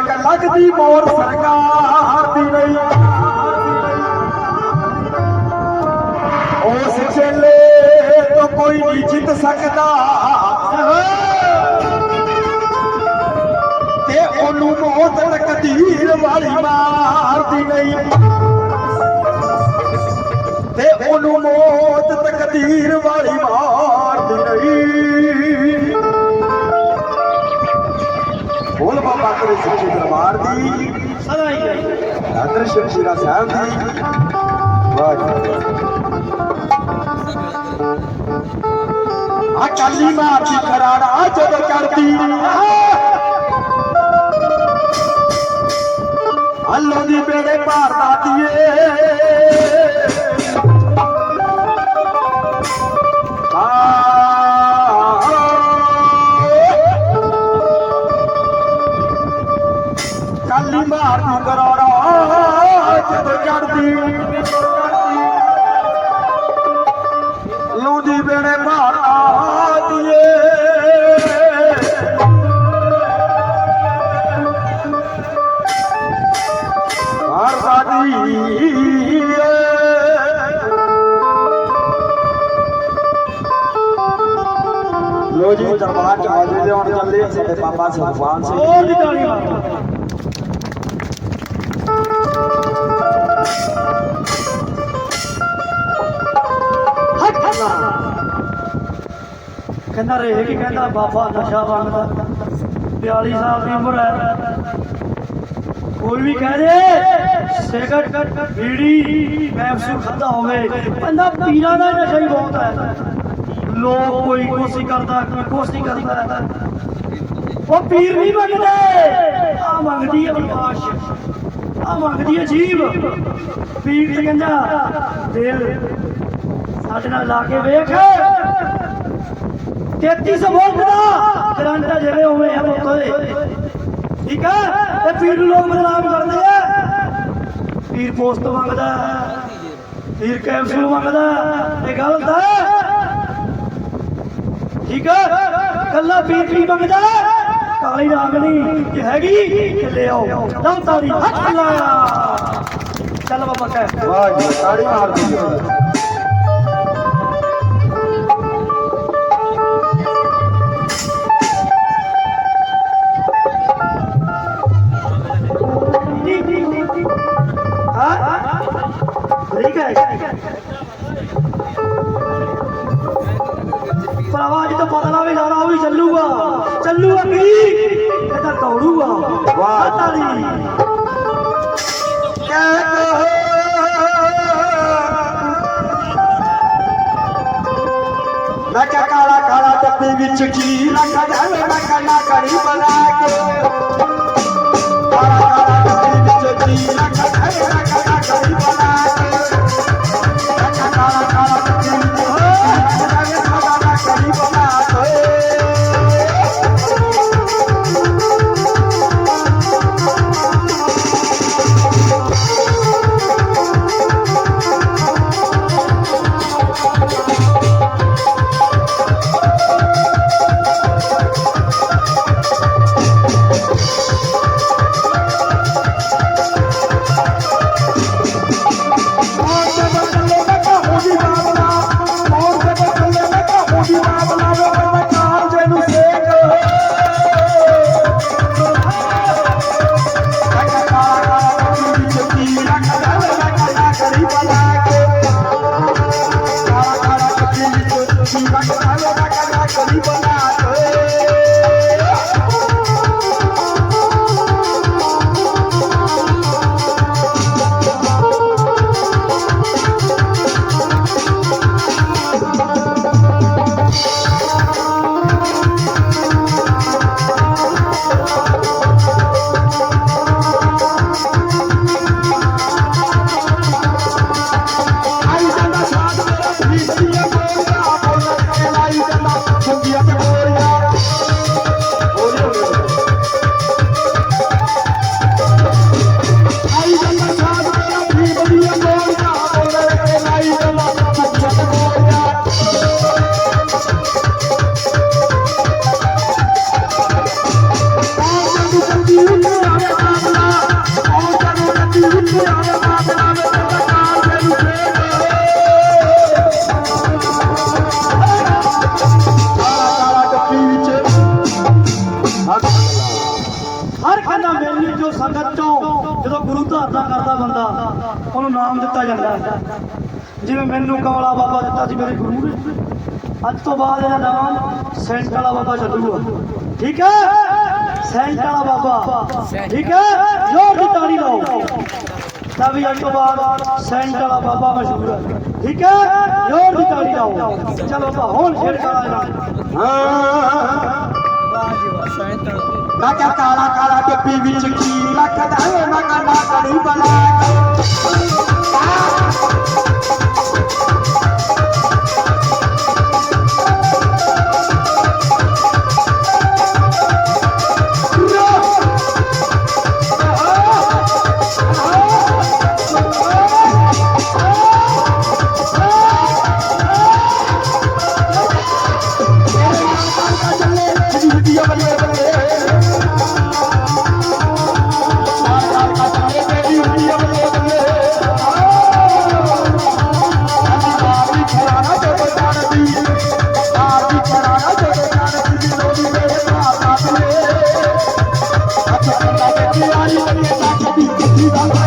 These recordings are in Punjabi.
ਤੱਕ ਲੱਗਦੀ ਮੋਰ ਸਰਕਾਰ ਦੀ ਨਹੀਂ ਉਸ ਚੇਲੇ ਤੋਂ ਕੋਈ ਨਹੀਂ ਜਿੱਤ ਸਕਦਾ। ਤੇ ਉਹਨੂੰ ਮੌਤ ਤਕਦੀਰ ਵਾਲੀ ਮਾਰਦੀ ਨਹੀਂ ਤੇ ਉਹਨੂੰ ਮੌਤ ਤਕਦੀਰ ਵਾਲੀ ਮਾਰਦੀ ਨਹੀਂ ਬੋਲ ਬਾਬਾ ਸੱਚੇ ਦਰਬਾਰ ਦੀ। ਸਦਾ ਹੀ ਦਾਦਰ ਸ਼ਮਸ਼ੀਰਾ ਸਾਹਿਬ ਦੀ। ਵਾਹ ਜੀ ਆ ਕਾਲੀ ਮਾਰਦੀ ਖਰਾੜਾ ਜਦੋਂ ਚੜਦੀ ਅੱਲੋ ਦੀ ਬੇੜੇ ਭਾਰ ਦਾਦੀਏ ਬਾਬਾ ਨਸ਼ਾ ਬੰਦਾ। 42 ਸਾਲ ਦੀ ਉਮਰ ਹੈ। ਕੋਈ ਵੀ ਕਹਿ ਦੇ, ਸਿਗਰਟ, ਬੀੜੀ, ਪੈਪਸੂ ਖਾਦਾ ਹੋਵੇ, ਕਹਿੰਦਾ ਪੀਣਾ ਦਾ ਨਸ਼ਾ ਹੀ ਬਹੁਤ ਹੈ। ਲੋਕ ਕੋਈ ਕੋਸ਼ਿਸ਼ ਕਰਦਾ, ਕੋਈ ਕੋਸ਼ਿਸ਼ ਕਰਦਾ। ਉਹ ਪੀਰ ਨਹੀਂ ਮੰਗਦੇ। ਆ ਮੰਗਦੀ ਹੈ ਬਰਮਾਸ਼ ਆ ਮੰਗਦੀ ਹੈ ਜੀਵ ਪੀਰ ਤੇ ਕਹਿੰਦਾ, ਦਿਲ ਸਾਡੇ ਨਾਲ ਲਾ ਕੇ ਵੇਖ। 3300 ਵੋਲਟ ਦਾ ਕਰੰਟ ਆ ਉਵੇਂ ਆ ਪੁੱਤ ਠੀਕ ਆ? ਤੇ ਪੀਰ ਨੂੰ ਲੋਕ ਬਦਨਾਮ ਕਰਦੇ ਆ। ਪੀਰ ਪੋਸਟ ਮੰਗਦਾ। ਪੀਰ ਕੈਪਸੂਲ ਮੰਗਦਾ। ਇਹ ਗਲਤ ਹੈ ਠੀਕ ਆ? ਕੱਲਾ ਪੀਰ ਨਹੀਂ ਮੰਗਦਾ। ਕਾਲੀ ਰੰਗ ਨਹੀਂ। ਹੈਗੀ ਤੇ ਲੈ ਆਓ। ਲਓ ਤਾੜੀ, ਹੱਥ ਲਾਇਆ ਚੱਲ ਬਾਬਾ ਕਹਿ ਵਾਹ ਜੀ, ਤਾੜੀ ਮਾਰਦੀ ਜੀ ਅੱਜ ਤੋਂ ਬਾਅਦ ਇਹਦਾ ਨਾਮ ਸੈਂਟ ਵਾਲਾ ਬਾਬਾ ਚੱਲੂਗਾ ਠੀਕ ਹੈ? ਸੈਂਟ ਵਾਲਾ ਬਾਬਾ। ਠੀਕ ਹੈ? ਜ਼ੋਰ ਦੀ ਤਾੜੀ ਲਾਓ। ਤਾਂ ਵੀ ਅੱਜ ਤੋਂ ਬਾਅਦ ਸੈਂਟ ਵਾਲਾ ਬਾਬਾ ਮਸ਼ਹੂਰ ਹੈ ਠੀਕ ਹੈ? ਜ਼ੋਰ ਦੀ ਤਾੜੀ ਲਾਓ। ਚਲੋ ਬਾਬਾ ਹੁਣ ਛੇੜ ਕਾਲਾ ਨਾਲ ਮੈਂ ਕਿਹਾ ਕਾਲਾ ਕਾਲਾ ਟਿੱਪੀ ਵਿੱਚ ਕੀ ਰੱਖਦਾ ਏ? ਮੈਂ ਕਹਿੰਦਾ ਕੜੀ ਬਣਾ। ਲੱਗਦੀ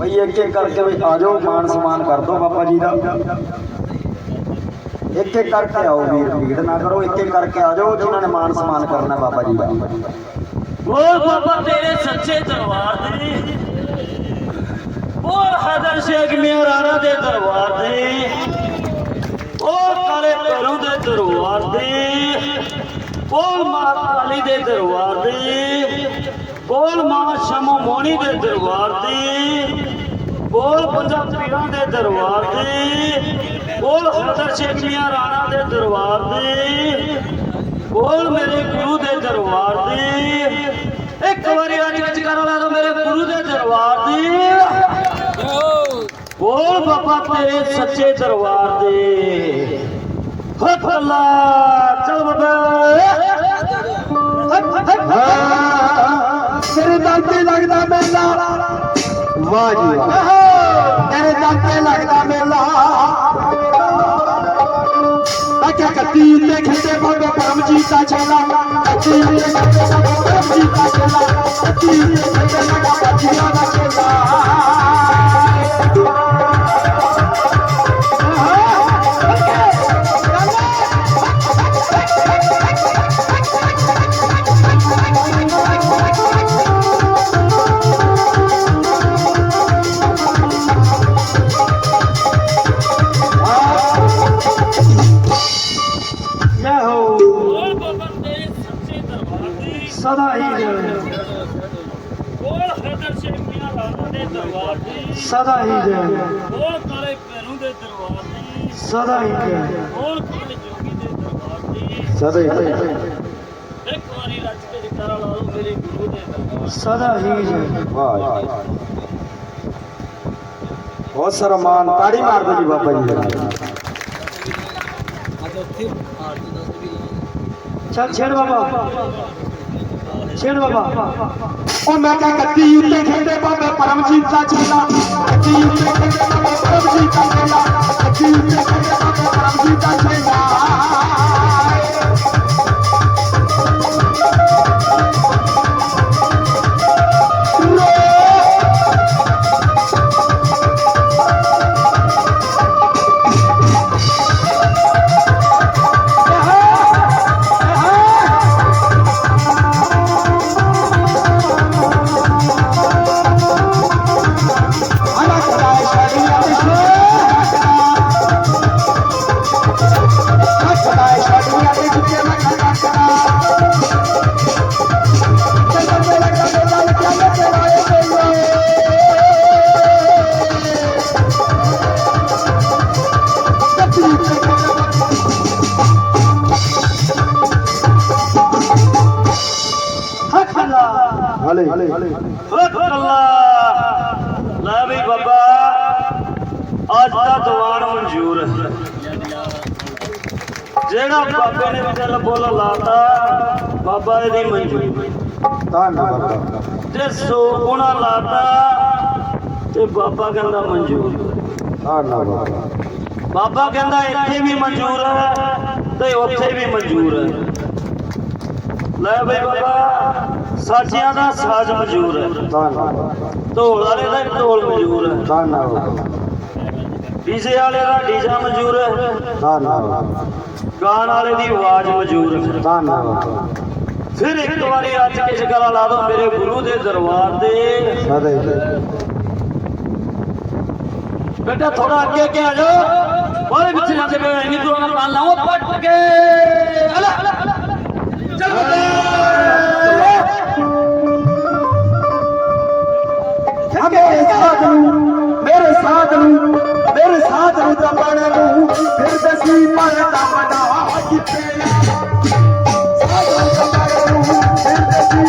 ਭਈ ਇੱਕ ਇੱਕ ਕਰਕੇ ਵੀ ਆ ਜਾਓ, ਮਾਨ ਸਨਮਾਨ ਕਰ ਦਿਓ ਬਾਬਾ ਜੀ ਦਾ। ਇੱਕ ਇੱਕ ਕਰਕੇ ਆਓ ਵੀਰ, ਭੀੜ ਨਾ ਕਰੋ, ਇੱਕ ਇੱਕ ਕਰਕੇ ਆ ਜਾਓ, ਜਿਨ੍ਹਾਂ ਨੇ ਮਾਨ ਸਨਮਾਨ ਕਰਨਾ ਬਾਬਾ ਜੀ ਦਾ। ਬੋਲ ਬਾਬਾ, ਤੇਰੇ ਸੱਚੇ ਦਰਬਾਰ ਦੇ। ਬੋਲ ਹਜ਼ਰ ਸ਼ੇਖ ਮੀਆਂ ਦੇ ਦਰਬਾਰ ਦੇ। ਬੋਲ ਕਾਲੇ ਭੈਰੂ ਦੇ ਦਰਬਾਰ ਦੇ। ਬੋਲ ਮਾਤਾ ਅਲੀ ਦੇ ਦਰਬਾਰ ਦੇ। ਬੋਲ ਮਾਂ ਸ਼ਮੋ ਮੋਣੀ ਦੇ ਦਰਬਾਰ ਦੇ, ਬੋਲ ਪੰਜਾਬ ਪੀਰਾਂ ਦੇ ਦਰਬਾਰ ਦੇ, ਬੋਲ ਹਜ਼ਰ ਸ਼ੇਖ ਮੀਆਂ ਰਾਣਾ ਦੇ ਦਰਬਾਰ ਦੇ, ਬੋਲ ਮੇਰੇ ਗੁਰੂ ਦੇ ਦਰਬਾਰ ਦੀ। ਇੱਕ ਵਾਰੀ ਅੱਜ ਵਿੱਚ ਕਰ ਲਾ ਦੋ ਮੇਰੇ ਗੁਰੂ ਦੇ ਦਰਬਾਰ ਦੀ। ਬੋਲ ਬਾਬਾ ਤੇਰੇ ਸੱਚੇ ਦਰਬਾਰ ਦੇ। ਹੱਥ ਅੱਲਾ, ਚਲ ਬਾਬਾ ਲੱਗਦਾ ਮੈਨੂੰ ਮੇਲਾ ਵਾਹ ਜੀ ਵਾਹ ਤੇਰੇ ਦਰ ਤੇ ਲੱਗਦਾ ਮੇਲਾ ਅੱਛਾ ਕੱਤੀ ਉੱਤੇ ਖੇਡੇ ਬਾਬਾ ਪਰਮਜੀਤ ਦਾ ਛੇਲਾ ਕੱਤੀ ਉੱਤੇ ਖੇਡੇ ਬਾਬਾ ਪਰਮਜੀਤ ਦਾ ਛੇਲਾ ਕੱਤੀ ਉੱਤੇ ਖੇਡੇ ਬਾਬਾ ਬੱਚਿਆਂ ਦਾ ਛੇਲਾ ਸਦਾ ਹੀ ਜੈ ਬੋਲ ਕਾਲੇ ਪੈਰੂ ਦੇ ਦਰਬਾਰ ਦੀ। ਸਦਾ ਹੀ ਜੈ ਬੋਲ ਕਾਲੇ ਜੋਗੀ ਦੇ ਦਰਬਾਰ ਦੀ। ਸਦਾ ਹੀ ਇੱਕ ਵਾਰੀ ਰੱਜ ਕੇ ਜਕਾਰਾ ਲਾ ਲਓ ਮੇਰੇ ਗੁਰੂ ਦੇ ਦਰਬਾਰ। ਸਦਾ ਹੀ ਜੈ ਵਾਹ ਜੀ। ਬਹੁਤ ਸਾਰਾ ਮਾਨ ਤਾੜੀ ਮਾਰ ਦਿਓ ਜੀ ਬਾਬਾ ਜੀ। ਦਾ ਚੱਲ ਛੇੜ ਬਾਬਾ। ਛੇੜ ਬਾਬਾ। ਉਹ ਮੈਂ ਕਿਹਾ ਕੱਤੀ ਉੱਤੇ ਖੇਡੇ ਬਾਬਾ ਪਰਮਜੀਤ ਦਾ ਛੇਲਾ ਕੱਤੀ ਉੱਤੇ ਖੇਡੇ ਬਾਬਾ ਪਰਮਜੀਤ ਦਾ ਛੇਲਾ ਕੱਤੀ ਉੱਤੇ ਖੇਡੇ ਬਾਬਾ ਪਰਮਜੀਤ ਦਾ ਛੇਲਾ ਬਾਬੇ ਨੇ ਬੋਲ ਲਾਤਾ ਬਾਬਾ ਇਹਦੀ ਮਨਜ਼ੂਰ ਧੰਨਵਾਦ। ਜੇ ਸੋ ਗੁਣਾ ਲਾਤਾ ਤੇ ਬਾਬਾ ਕਹਿੰਦਾ ਮਨਜ਼ੂਰ ਧੰਨਵਾਦ। ਬਾਬਾ ਕਹਿੰਦਾ ਇੱਥੇ ਵੀ ਮਨਜ਼ੂਰ ਹੈ ਤੇ ਉੱਥੇ ਵੀ ਮਨਜ਼ੂਰ ਹੈ ਲੈ ਬਈ ਬਾਬਾ ਸਾਚਿਆਂ ਦਾ ਸਾਜ਼ ਮਨਜ਼ੂਰ ਹੈ ਧੰਨਵਾਦ। ਢੋਲ ਵਾਲੇ ਦਾ ਵੀ ਢੋਲ ਮਨਜ਼ੂਰ ਹੈ ਧੰਨਵਾਦ। ਡੀਜੇ ਵਾਲੇ ਦਾ ਡੀਜਾ ਮਨਜ਼ੂਰ ਹੈ ਧੰਨਵਾਦ। ਗਾਣ ਵਾਲੇ ਦੀ ਆਵਾਜ਼ ਮਨਜ਼ੂਰ ਹੈ। ਧੰਨਵਾਦ ਫਿਰ ਇੱਕ ਵਾਰੀ ਅੱਜ ਕੇ ਜਗਰਾ ਲਾ ਦੋ ਮੇਰੇ ਗੁਰੂ ਦੇ ਦਰਬਾਰ ਤੇ। ਸਦਾ ਬੇਟਾ ਥੋੜਾ ਅੱਗੇ ਅੱਗੇ ਆ ਜਾਓ। ਬਾਹਲੇ ਵਿੱਚ ਜਾਂਦੇ ਪਏ ਇੰਨੀ ਦੂਰ ਨਾਲ ਲਾਓ। ਪੱਟ ਕੇ। ਅਲਾ ਚੱਲ ਸਾਥ ਨੂੰ ਮੇਰੇ ਸਾਥ ਨੂੰ ਮੇਰੇ ਸਾਥ ਨੂੰ ਦਬਣ ਨੂੰ, ਫਿਰ ਦਸੀ ਪਰ ਦਬਣਾ ਕਿੱਥੇ ਸਾਥ ਨੂੰ ਦਬਣ ਨੂੰ, ਫਿਰ ਦਸੀ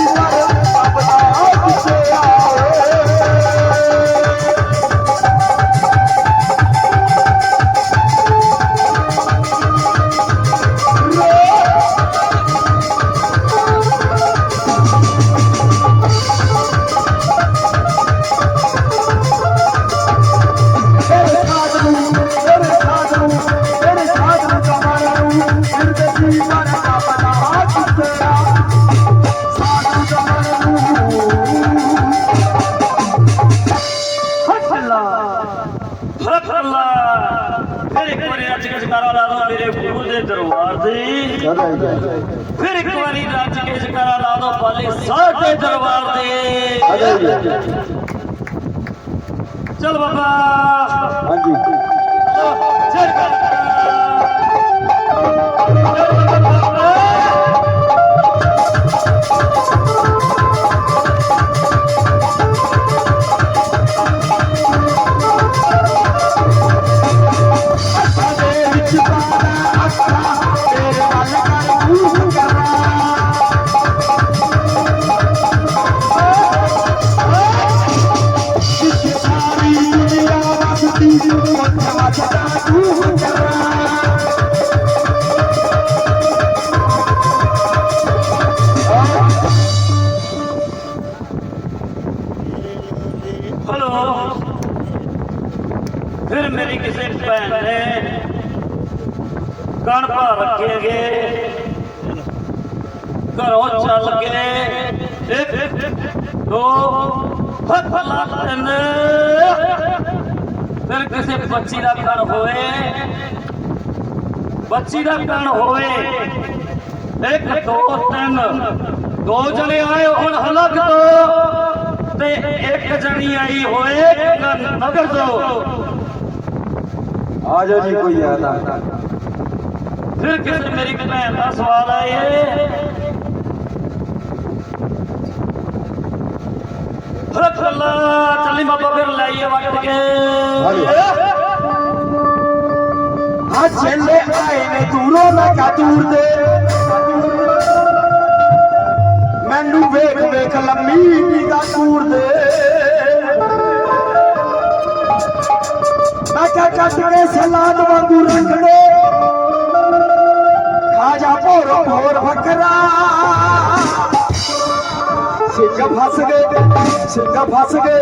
ਬੱਚੀ ਦਾ ਕਣ ਹੋਵੇ। ਇੱਕ ਦੋ ਤਿੰਨ ਦੋ ਜਣੇ ਆਏ ਹੁਣ ਹਲਕ ਤੋਂ ਤੇ ਇੱਕ ਜਣੀ ਆਈ ਹੋਏ ਨਗਰ ਤੋਂ। ਆ ਜਾਓ ਜੀ ਕੋਈ ਆਦਾ ਫਿਰ ਕਿਸੇ ਮੇਰੀ ਭੈਣ ਦਾ ਸਵਾਲ ਆਏ। ਹਰਕ ਅੱਲਾ ਚੱਲੀ ਬਾਬਾ ਫਿਰ ਲਾਈਏ ਵਕਤ ਕੇ। ਆ ਚੱਲੇ ਆਏ ਨੇ ਦੂਰੋਂ ਮੈਂ ਕਾ ਦੂਰ ਦੇ। ਮੈਨੂੰ ਵੇਖ ਵੇਖ ਲੰਮੀ ਨਿਗਾ ਦੂਰ ਦੇ। ਮੈਂ ਕਾ ਕੱਟ ਕੇ ਸਲਾਦ ਵਾਂਗੂ ਰੱਖ ਦੇ। ਖਾ ਜਾ ਭੋਰ ਭੋਰ ਵੱਖਰਾ। ਸਿੰਘ ਫਸ ਗਏ ਸਿੰਘ ਫਸ ਗਏ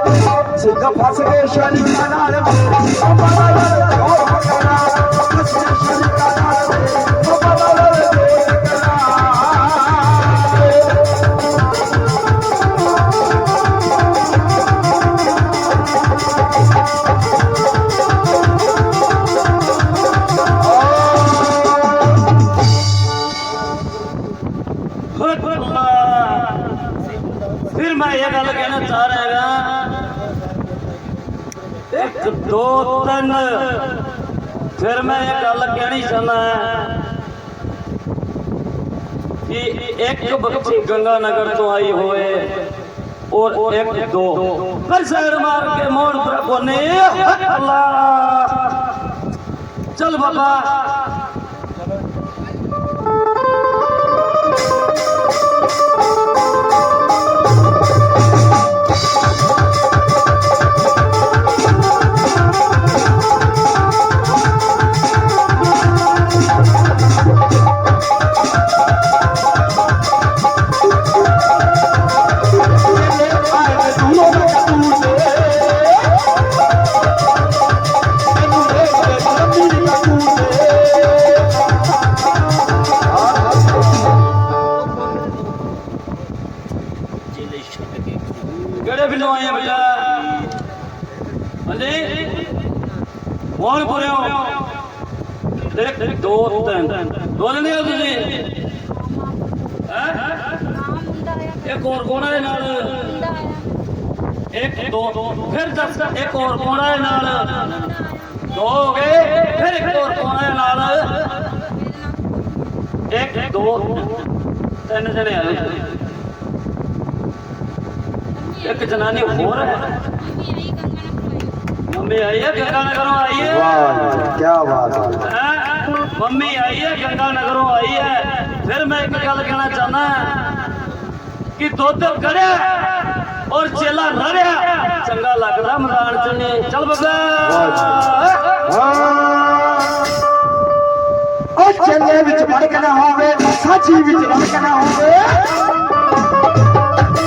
ਸਿੰਘ ਫਸ ਗਏ ਸ਼ਰੀਕਾਂ ਨਾਲ। ਬਾਬਾ ਨਾਲ ਹੋਰ ਵੱਖਰਾ ਫਸ ਨਾਲ। ਬੱਚੀ ਗੰਗਾ ਨਗਰ ਤੋਂ ਆਈ ਹੋਏ ਔਰ ਇੱਕ ਦੋ। ਫਿਰ ਸੈਰ ਮਾਰ ਕੇ ਮੋੜ ਪ੍ਰਭੂ ਨੇ ਅੱਲਾ ਚਲ ਬਾਬਾ। ਇੱਕ ਜਨਾਨੀ ਹੋਰ ਹੈ ਮੰਮੀ ਆਈ ਹੈ ਗੰਗਾ ਨਗਰੋਂ ਆਈ ਹੈ ਵਾਹ ਕੀ ਬਾਤ ਹੈ? ਮੰਮੀ ਆਈ ਹੈ ਗੰਗਾ ਨਗਰੋਂ ਆਈ ਹੈ ਫਿਰ ਮੈਂ ਇੱਕ ਗੱਲ ਕਹਿਣਾ ਚਾਹੁੰਦਾ ਕਿ ਦੁੱਧ ਕੜਿਆ ਔਰ ਚੇਲਾ ਨਰਿਆ ਚੰਗਾ ਲੱਗਦਾ ਮੈਦਾਨ ਚ ਨੇ ਚੱਲ ਬੱਬਾ। ਉਹ ਚੱਲੇ ਵਿੱਚ ਵੜਕ ਨਾ ਹੋਵੇ ਸਾਚੀ ਵਿੱਚ ਰੜਕ ਨਾ ਹੋਵੇ।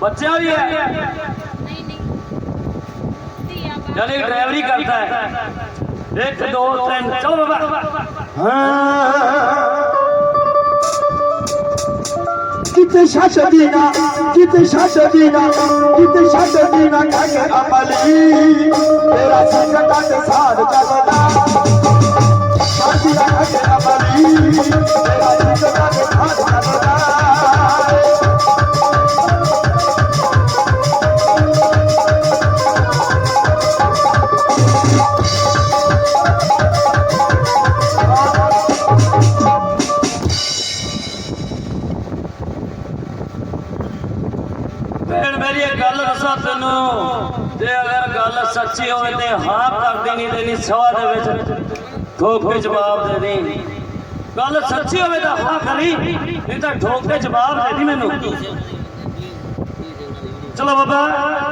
ਬੱਚਾ ਵੀ ਹੈ। ਨਹੀਂ ਨਹੀਂ। ਯਾਨੀ ਡਰਾਈਵਰੀ ਕਰਦਾ ਹੈ। 1 2 3 ਚਲੋ ਬਾਬਾ। ਕਿਤੇ ਸ਼ਾਸ਼ ਦੀਨਾ ਕਿਤੇ ਸ਼ਾਸ਼ ਦੀਨਾ ਕਿਤੇ ਸ਼ਾਸ਼ ਦੀਨਾ ਕਾਕੇ ਅਮਲੀ ਤੇਰਾ ਸੰਗਤਾਂ ਤੇ ਸਾਥ ਚੱਲਦਾ। ਸਾਥੀ ਦਾ ਸਵਾ ਦੇ ਵਿੱਚ, ਠੋਕ ਕੇ ਜਵਾਬ ਦੇ ਦੇ ਗੱਲ ਸੱਚੀ ਹੋਵੇ ਤਾਂ ਹਾਂ ਕਰੀ, ਨਹੀਂ ਤਾਂ ਠੋਕ ਕੇ ਜਵਾਬ ਦੇ ਦੀ ਮੈਨੂੰ। ਚਲੋ ਬਾਬਾ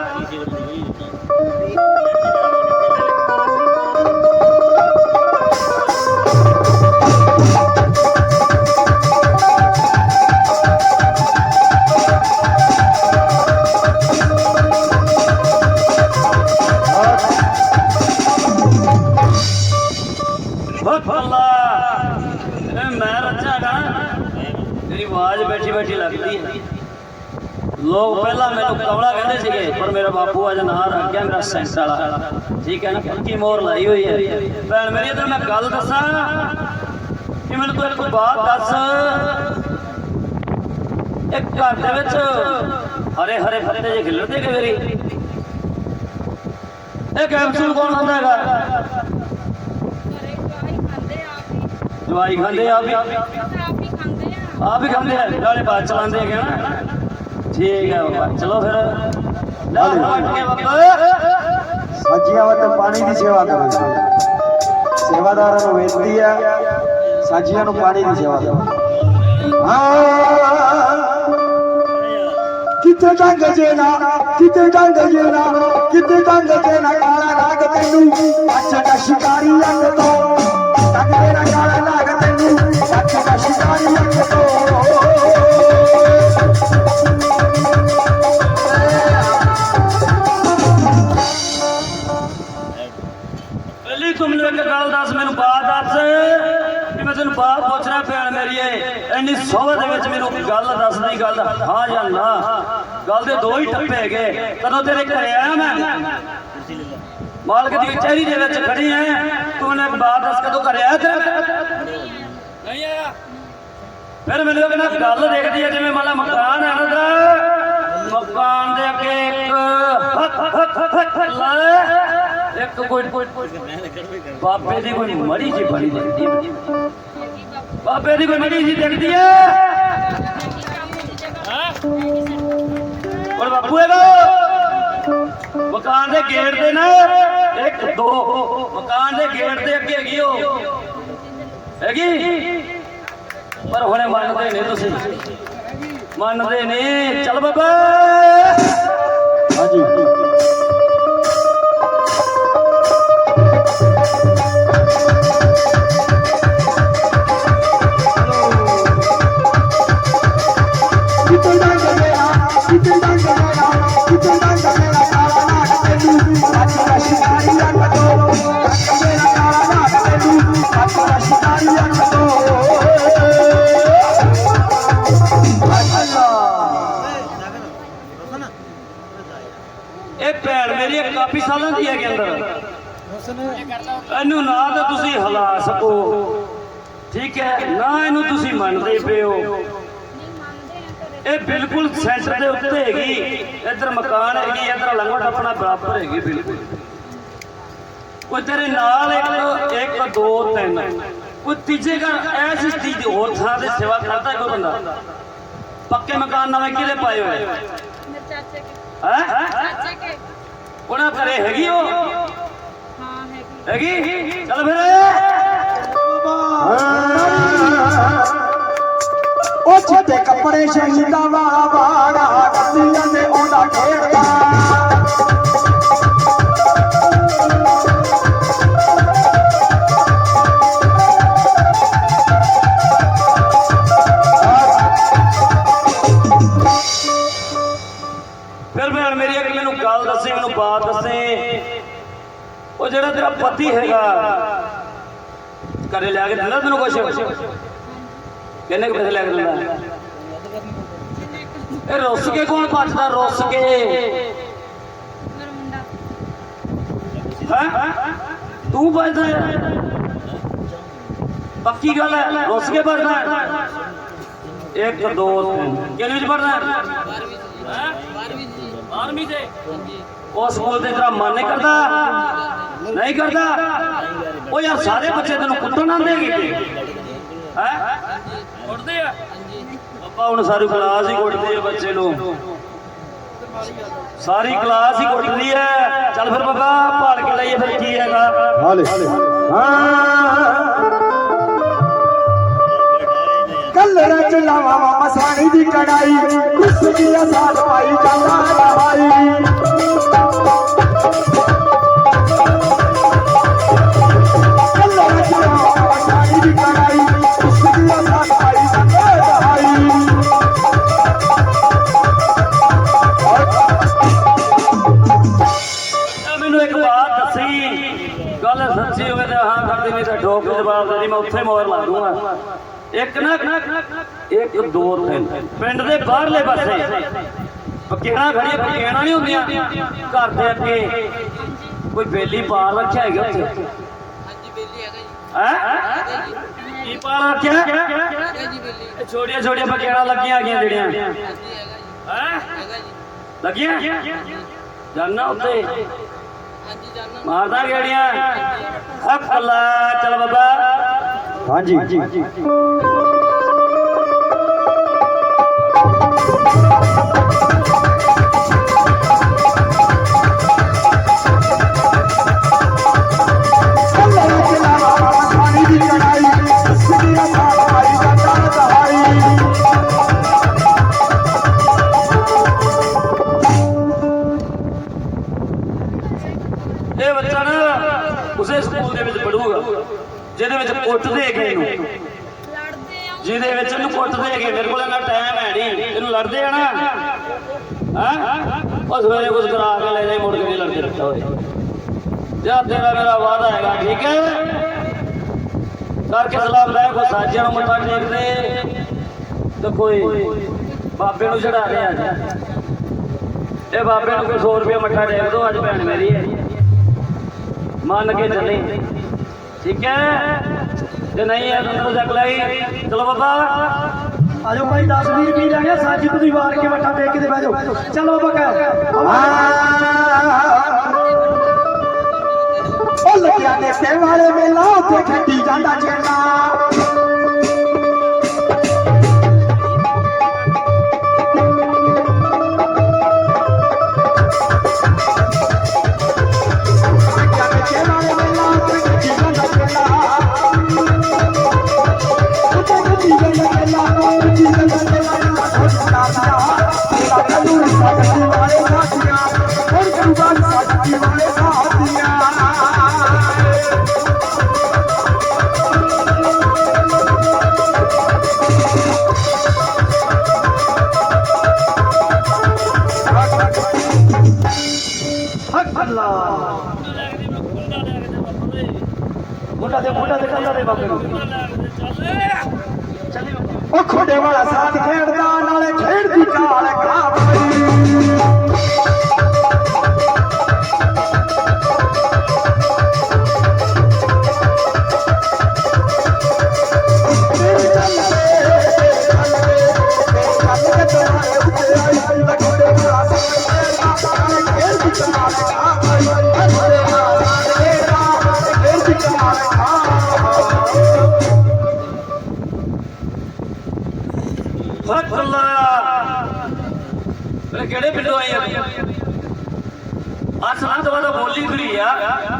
ਆਵਾਜ਼ ਬੈਠੀ ਬੈਠੀ ਲੱਗਦੀ ਹੈ। ਲੋਕ ਪਹਿਲਾਂ ਮੈਨੂੰ ਕਮਲਾ ਕਹਿੰਦੇ ਸੀਗੇ ਪਰ ਮੇਰਾ ਬਾਪੂ ਅੱਜ ਨਾਂ ਰੱਖ ਗਿਆ ਮੇਰਾ ਸੈਂਸ ਵਾਲਾ। ਠੀਕ ਹੈ ਨਾ? ਪੱਕੀ ਮੋਹਰ ਲਾਈ ਹੋਈ ਹੈ। ਭੈਣ ਮੇਰੀ ਇਧਰ ਮੈਂ ਗੱਲ ਦੱਸਾਂ? ਕਿ ਮੈਨੂੰ ਤੂੰ ਇੱਕ ਬਾਤ ਦੱਸ। ਇੱਕ ਘਰ ਦੇ ਵਿੱਚ ਹਰੇ ਹਰੇ ਪੱਤੇ ਜੇ ਖਿਲਰਦੇ ਕਿ ਮੇਰੀ? ਇਹ ਕੈਪਸੂਲ ਕੌਣ ਹੁੰਦਾ ਹੈਗਾ? ਘਰੇ ਦਵਾਈ ਖਾਂਦੇ ਆਪ ਹੀ ਦਵਾਈ ਖਾਂਦੇ ਆ ਵੀ? ਆਪ ਹੀ ਖਾਂਦੇ ਆ ਆਪ ਹੀ ਖਾਂਦੇ ਆ ਨਾਲੇ ਬਾਤ ਚਲਾਉਂਦੇ ਹੈਗੇ ਨਾ ਠੀਕ ਹੈ ਬਾਬਾ ਚਲੋ ਫਿਰ ਲੈ ਹਟ ਕੇ ਬਾਬਾ ਸੱਜੀਆਂ ਵਤ ਪਾਣੀ ਦੀ ਸੇਵਾ ਕਰੋ ਸੇਵਾਦਾਰਾਂ ਨੂੰ ਬੇਨਤੀ ਹੈ ਸੱਜੀਆਂ ਨੂੰ ਪਾਣੀ ਦੀ ਸੇਵਾ ਕਰੋ ਹਾਂ ਕਿਤੇ ਡੰਗ ਜੇ ਨਾ ਕਿਤੇ ਡੰਗ ਜੇ ਨਾ ਕਿਤੇ ਡੰਗ ਜੇ ਨਾ ਕਾਲਾ ਨਾਗ ਤੈਨੂੰ ਅੱਛ ਦਾ ਸ਼ਿਕਾਰੀ ਅੰਗ ਤੋਂ ਡੰਗ ਜੇ ਨਾ ਕਾਲਾ ਪਹਿਲੀ ਤੂੰ ਮੈਨੂੰ ਇੱਕ ਗੱਲ, ਦੱਸ ਮੈਨੂੰ ਬਾਤ, ਦੱਸ। ਕਿ ਮੈਂ ਤੈਨੂੰ ਬਾਤ ਪੁੱਛਣਾ ਭੈਣ ਮੇਰੀਏ ਇੰਨੀ ਸੋਹਣ ਦੇ ਵਿੱਚ ਮੈਨੂੰ ਗੱਲ ਦੱਸਦੀ ਗੱਲ ਹਾਂ ਜਾਂ ਨਾ? ਗੱਲ ਦੇ ਦੋ ਹੀ ਟੱਪੇ ਹੈਗੇ। ਕਦੋਂ ਤੇਰੇ ਘਰੇ ਆਇਆ ਮੈਂ? ਮਾਲਕ ਦੀ ਕਚਹਿਰੀ ਦੇ ਵਿੱਚ ਖੜੀ ਐ। ਤੂੰ ਨੇ ਬਾਤ ਦੱਸ, ਕਦੋਂ ਘਰੇ ਆਇਆ ਤੇਰੇ? ਨਹੀਂ ਆਇਆ। ਫਿਰ ਮੈਨੂੰ ਕਹਿੰਦਾ ਗੱਲ ਦੇਖਦੀ ਹੈ ਜਿਵੇਂ ਮਾਲਾ ਮਕਾਨ ਹੈ ਨਾ ਦਾ ਮਕਾਨ ਦੇ ਅੱਗੇ ਇੱਕ ਲੈ ਇੱਕ ਕੋਈ ਬਾਬੇ ਦੀ ਕੋਈ ਮੜੀ ਜੀ ਬਣੀ ਦਿਖਦੀ ਹੈ ਬਾਬੇ ਦੀ ਕੋਈ ਮੜੀ ਜੀ ਦਿਖਦੀ ਹੈ ਔਰ ਬਾਪੂ ਹੈਗਾ ਮਕਾਨ ਦੇ ਗੇਟ ਦੇ ਨਾ, ਇੱਕ, ਦੋ, ਮਕਾਨ ਦੇ ਗੇਟ ਦੇ ਅੱਗੇ ਹੈਗੀ ਉਹ। ਹੈਗੀ ਪਰ ਹੁਣੇ ਮੰਨਦੇ ਨਹੀਂ ਤੁਸੀਂ ਮੰਨਦੇ ਨਹੀਂ ਚੱਲ ਬਾਬਾ ਹਾਂਜੀ ਮੇਰੀ ਇੱਕ ਕਾਫੀ ਸਾਲਾਂ ਦੀ ਹੈ ਕੇ ਅੰਦਰ। ਇਹਨੂੰ ਨਾ ਤਾਂ ਤੁਸੀਂ ਹਿਲਾ ਸਕੋ। ਠੀਕ ਹੈ? ਨਾ ਇਹਨੂੰ ਤੁਸੀਂ ਮੰਨਦੇ ਪਿਓ ਇਹ ਬਿਲਕੁਲ ਸੈਂਟਰ ਦੇ ਉੱਤੇ ਹੈਗੀ। ਇੱਧਰ ਮਕਾਨ ਹੈਗੀ ਇੱਧਰ ਲੰਗੋਟ ਆਪਣਾ ਬਰਾਬਰ ਹੈਗੀ ਬਿਲਕੁਲ। ਕੋਈ ਤੇਰੇ ਨਾਲ ਇੱਕ ਇੱਕ ਦੋ ਤਿੰਨ। ਕੋਈ ਤੀਜੇ ਘਰ ਐਸੀ ਚੀਜ਼ ਦੀ ਹੋਰ ਥਾਂ ਤੇ ਸੇਵਾ ਕਰਦਾ ਕੋਈ ਬੰਦਾ? ਪੱਕੇ ਮਕਾਨ ਨਵੇਂ ਕਿਹਦੇ ਪਾਏ ਹੋਏ? ਮੇਰੇ ਚਾਚੇ ਕੇ। ਹੈ? ਚਾਚੇ ਕੇ। ਉਹਨਾਂ ਘਰੇ ਹੈਗੀ ਉਹ? ਹਾਂ ਹੈਗੀ। ਹੈਗੀ? ਚੱਲ ਫਿਰ। ਉਹ ਚਿੱਟੇ ਕੱਪੜੇ ਸ਼ਹੀਦਾਂ ਵਾਲਾ ਬਾੜਾ ਗੱਡੀਆਂ ਨੇ ਉਹਦਾ ਘੇਰਦਾ ਮੈਨੂੰ ਗੱਲ ਦੱਸੀ, ਮੈਨੂੰ ਬਾਤ ਦੱਸੇ। ਉਹ ਜਿਹੜਾ ਤੇਰਾ ਪਤੀ ਹੈਗਾ, ਘਰੇ ਲਿਆ ਕੇ ਦਿੰਦਾ ਤੈਨੂੰ ਕੁਛ? ਕਿੰਨੇ ਕੁ ਪੈਸੇ ਲੈ ਕੇ ਦਿੰਦਾ? ਇਹ ਰੁੱਸ ਕੇ ਕੌਣ ਬਚਦਾ ਰੁੱਸ ਕੇ? ਮੇਰਾ ਮੁੰਡਾ ਹੈ? ਤੂੰ ਬਚਦਾ ਹੈ ਪੱਕੀ ਗੱਲ ਹੈ ਰੁੱਸ ਕੇ ਬਚਦਾ ਹੈ ਇੱਕ, ਦੋ, ਤਿੰਨ। ਕਿੰਨੇ ਵਿੱਚ ਪੜਦਾ ਹੈ 12ਵੀਂ 12ਵੀਂ ਤੇ ਉਹ ਸਕੂਲ ਤੇ ਤੇਰਾ ਮਨ ਨਹੀਂ ਕਰਦਾ। ਨਹੀਂ ਕਰਦਾ। ਉਹ ਯਾਰ ਸਾਰੇ ਬੱਚੇ ਤੈਨੂੰ ਕੁੱਟਣ ਆਉਂਦੇ ਕਿ ਹੈ? ਕੁੱਟਦੇ ਆ? ਅੱਪਾ ਹੁਣ ਸਾਰੀ ਕਲਾਸ ਹੀ ਕੁੱਟਦੇ ਆ ਬੱਚੇ ਨੂੰ। ਸਾਰੀ ਕਲਾਸ ਹੀ ਕੁੱਟਦੀ ਹੈ ਚੱਲ ਫਿਰ ਬਾਬਾ ਭਾਲ ਕੇ ਲਈਏ ਫਿਰ ਕੀ ਹੈਗਾ। ਹਾਲੇ। ਹਾਂ। ਕਲਰ ਚ ਲਾਵਾ ਮਸਾਣੀ ਦੀ ਕੜਾਈ। ਉਸ ਦੀ ਸਾਥ ਪਾਈ ਜਾਂਦਾ। ਉੱਥੇ ਮੋਹਰ ਲਾ ਦੂੰਗਾ। ਇੱਕ ਨਾ, ਇੱਕ, ਦੋ, ਤਿੰਨ। ਪਿੰਡ ਦੇ ਬਾਹਰਲੇ ਪਾਸੇ। ਪਕੇਣਾ ਖੜੀਆਂ ਪਕੇਣਾ ਨਹੀਂ ਹੁੰਦੀਆਂ। ਘਰ ਦੇ ਅੱਗੇ ਕੋਈ ਬੇਲੀ ਪਾਰ ਰੱਖਿਆ ਹੈਗਾ ਉੱਥੇ। ਹਾਂਜੀ ਬੇਲੀ ਹੈਗਾ ਜੀ ਹੈ? ਕੀ ਪਾਰ ਰੱਖਿਆ? ਜੀ ਬੇਲੀ ਛੋਟੀਆਂ ਛੋਟੀਆਂ ਪਕੇਣਾ ਲੱਗੀਆਂ ਹੈਗੀਆਂ ਜਿਹੜੀਆਂ। ਹੈ? ਹੈਗਾ ਜੀ ਲੱਗੀਆਂ? ਜਾਨਾ ਉੱਤੇ। ਹਾਂਜੀ ਜਾਨਾ ਮਾਰਦਾ ਗੇੜੀਆਂ। ਹੱਕ ਅੱਲਾ ਚੱਲ ਬਾਬਾ। ਹਾਂਜੀ ਕਲਰ ਕੁੱਟਦੇ ਗਏ ਨੂੰ ਲੜਦੇ ਆ। ਜਿਹਦੇ ਵਿੱਚ ਇਹਨੂੰ ਕੁੱਟਦੇ ਗਏ ਮੇਰੇ ਕੋਲ ਇੰਨਾ ਟਾਈਮ ਹੈ ਨਹੀਂ। ਇਹਨੂੰ ਲੜਦੇ ਆ ਨਾ। ਹਾਂ? ਉਹ ਸਵੇਰੇ ਕੁਝ ਕਰਾ ਕੇ ਲੈ ਜਾਈ ਮੁੜ ਕੇ ਨਹੀਂ ਲੜਦੇ ਰੱਖਦਾ ਹੋਏ। ਜਾਂ ਤੇਰਾ ਮੇਰਾ ਵਾਅਦਾ ਹੈਗਾ ਠੀਕ ਹੈ? ਕਰਕੇ ਸਲਾਮ ਲੈ ਕੋ ਸਾਜਿਆਂ ਨੂੰ ਮੱਥਾ ਟੇਕਦੇ ਤੇ ਕੋਈ ਬਾਬੇ ਨੂੰ ਚੜਾ ਦੇ ਅੱਜ। ਇਹ ਬਾਬੇ ਨੂੰ ਕੋਈ 100 ਰੁਪਏ ਮੱਥਾ ਟੇਕ ਦੋ ਅੱਜ ਭੈਣ ਮੇਰੀ ਹੈ। ਮੰਨ ਕੇ ਚੱਲੇ। ਠੀਕ ਹੈ? ਜੇ ਨਹੀਂ ਹੈ ਤਾਂ ਚੱਕ ਲਈ ਚਲੋ ਬਾਬਾ, ਆਜੋ ਭਾਈ 10 20 ਰੁਪਏ ਲੈ ਗਿਆ ਸਾਜੀ ਤੁਸੀਂ ਵਾਰ ਕੇ ਮੱਠਾ ਟੇਕ ਕੇ ਤੇ ਬਹਿ ਜਾਓ। ਚਲੋ ਬੱਕਾ ਉਹ ਲੱਗਿਆ ਨੇ ਸੇ ਵਾਲੇ ਮੇਲਾ, ਉੱਥੇ ਖੱਟੀ ਜਾਂਦਾ ਚੇਲਾ। ਅੱਲਾ ਮੁੰਡਾ ਦੇ ਮੁੰਡਾ ਦੇ ਕੰਦਾ ਦੇ ਬਾਬੇ ਨੂੰ। ਉਹ ਖੋਡੇ ਵਾਲਾ ਸਾਥ ਖੇਡਦਾ, ਨਾਲੇ ਖੇਡਦੀ ਕਾਲ ਕਾਬਲੀ ਕਿਹੜੇ ਪਿੰਡੋਂ ਆਏ ਆ? ਆ ਸੁਣਾ ਦਵਾ ਬੋਲੀ ਫਰੀ ਆ।